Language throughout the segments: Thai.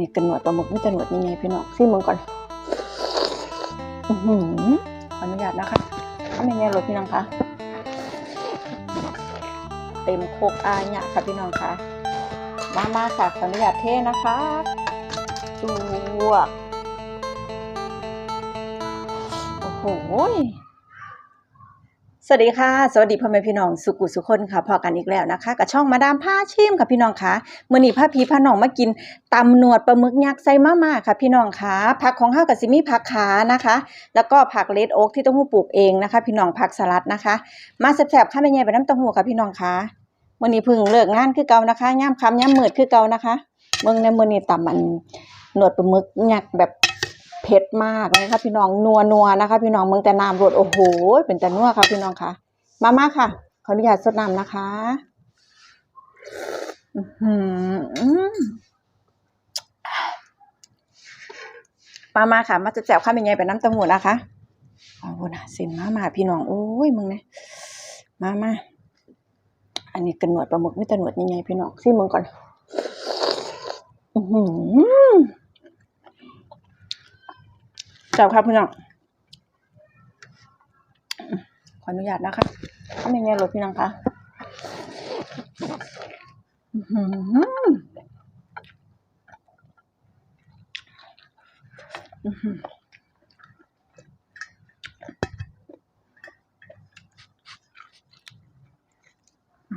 นี้กันหนวดปลาหมึกไม่จะหนวดยังไงพี่น้องซิมึงก่อนอือหือขออนุญาตนะคะทำยังไงรถพี่น้องคะเต็มโคกอาเนี่ยค่ะพี่น้องคะมามาค่ะขออนุญาตเทนะคะจวกโอ้โห สวัสดีค่ะ สวัสดีพ่อแม่พี่น้องสุกุสุคนค่ะพอกันอีกแล้วนะคะกับช่องมาดามผ้าชิมค่ะพี่น้องค่ะมื้อนี้พาพี่พาน้องมากินตำหนวดปลาหมึกยักษ์ใส่มาม่าค่ะ พี่น้องค่ะผักของเฮาวกับสิมี่ผักขานะคะ แล้วก็ผักเลดโอ๊กที่ต้องหูปลูกเองนะคะ พี่น้องผักสลัดนะคะ มาแซ่บๆข้าวแม่ใหญ่ไปน้ำต้าหูค่ะพี่น้องค่ะมื้อนี้พิ่งเลิกงานคือเก่านะคะย่ามคำย่ามมืดคือเก่านะคะเบิ่งในมื้อนี้ตำมันหนวดปลาหมึกยักษ์แบบ ผ็ดมากเลยค่ะพี่น้องนัวนัวนะคะ พี่น้องเมืองแต่น้ำรดโอ้โห เป็นแต่นัวค่ะ พี่น้องค่ะ มามาค่ะ ขออนุญาตสดน้ำนะคะอือหือมามาค่ะ มาจะแจวข้าวเป็นไงไปน้ำต้าหู้นะคะเอาบุนะสินมามาพี่น้องโอ้ยมึงเนี่ยมามาอันนี้กระหนวดปลาหมึกไม่ตะหนวดยังไงพี่น้องซิมึงก่อน อือหือ แจวครับพี่น้องขออนุญาตนะคะทำยังไงรถพี่น้องคะอื้อหืออื้อหือ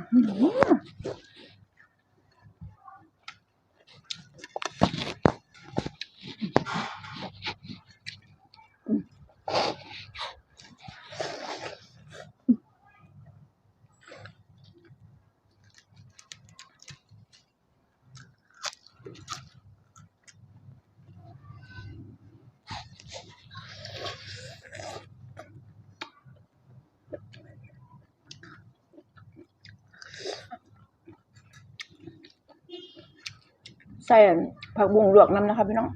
อื้อหือ ใส่ผักบุ้งลวกน้ำนะคะพี่น้อง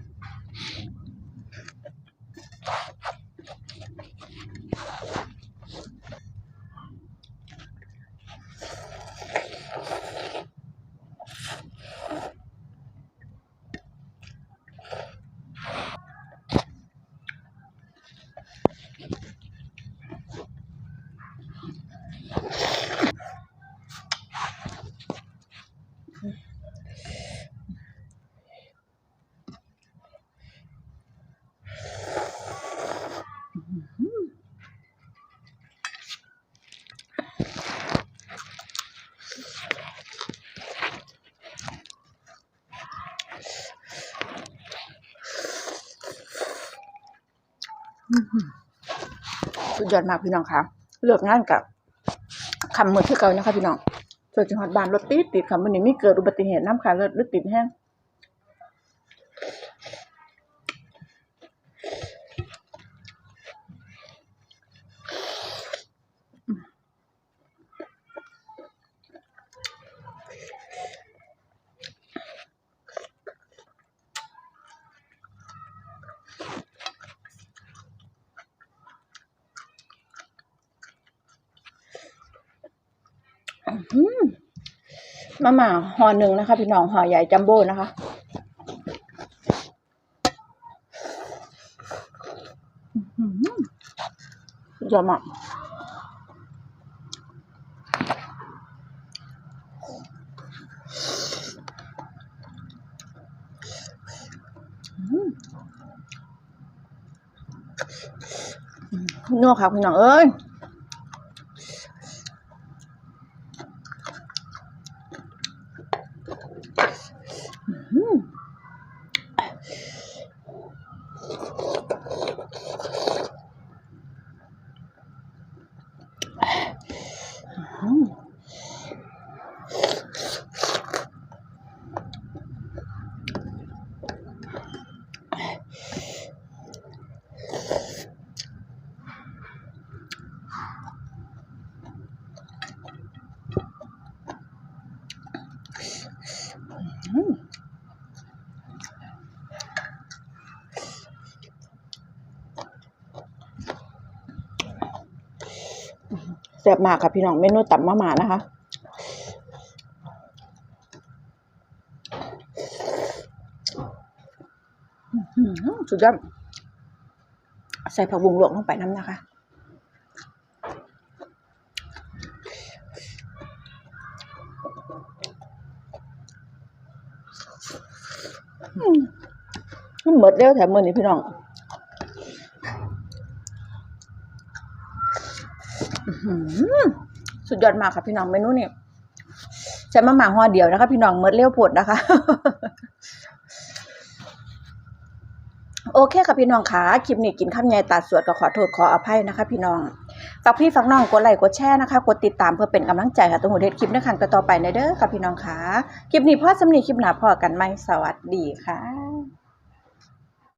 สุดยอดมากพี่น้องค่ะเลือกงานกับคำมือที่เก่านะคะพี่น้องส่วนจังหวัดบานรถติดติดค่ะวันนี้มีเกิดอุบัติเหตุน้ำขาเลือดรถติดแห้ง มมาม่าห่อหนึ่งนะคะ พี่น้องห่อใหญ่จัมโบ้นะคะหอสุดยอมากอืมนัวค่ะพี่น้องเอ้ย แซ่บมากค่ะพี่น้องเมนูตับมะหมานะคะสุดยอดใส่ผักบุ้งลวกลงไปน้ำนะคะ มันหมดแล้วแถมมือนี้พี่น้องสุดยอดมากค่ะพี่น้องเมนูนี้ใช้มะหมาห่อเดียวนะคะ พี่น้องหมดเร็วปวดนะคะ โอเคค่ะพี่น้องค่ะคลิปนี้กินข้ามใหญ่ตัดสวดก็ขอโทษขออภัยนะคะ พี่น้อง ฝากพี่ฝากน้องกดไลค์กดแชร์นะคะ กดติดตามเพื่อเป็นกำลังใจค่ะตัวหูเด็ดคลิปในครั้งต่อๆไปในเด้อค่ะพี่น้องค่ะ คลิปนี้พ่อสำนีคลิปหน้าพ่อกันไหมสวัสดีค่ะ